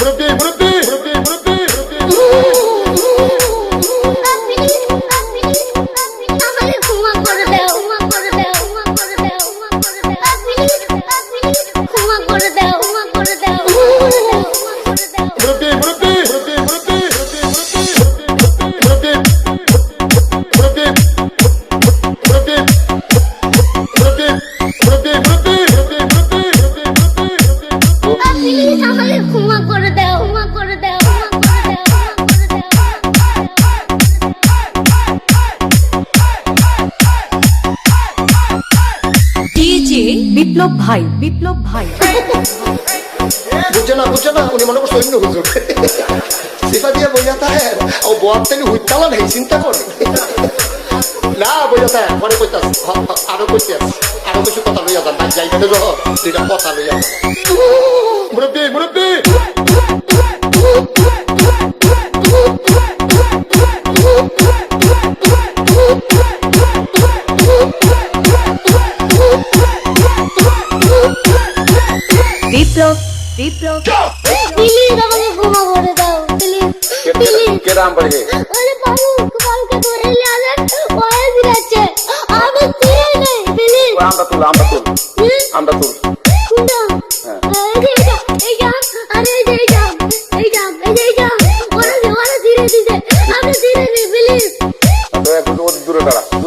What up, game? What up, game? Please আমাকে ক্ষমা করে দাও ক্ষমা দাও বিপ্লব ভাই বিপ্লব ভাই। বুঝছে না বুঝছে না উনি মনে করছে অন্য হুজুর। সিফা দিয়ে বইয়া থাকে ও বয়ার থেকে হুইতালা নেই চিন্তা করে। না বইয়া থাকে পরে কইতাস আরও কইতে আরও কিছু কথা লইয়া যান ভাই যাইবেন রহ দুইটা কথা লইয়া মুরব্বি মুরব্বি! বিপ্লব বিপ্লব। প্লিজ আমাকে ক্ষমা করে দাও প্লিজ প্লিজ কেরাম পড়ে আরে পালুক আমরা তুল আমরা তুল আমরা তুল দূরে এই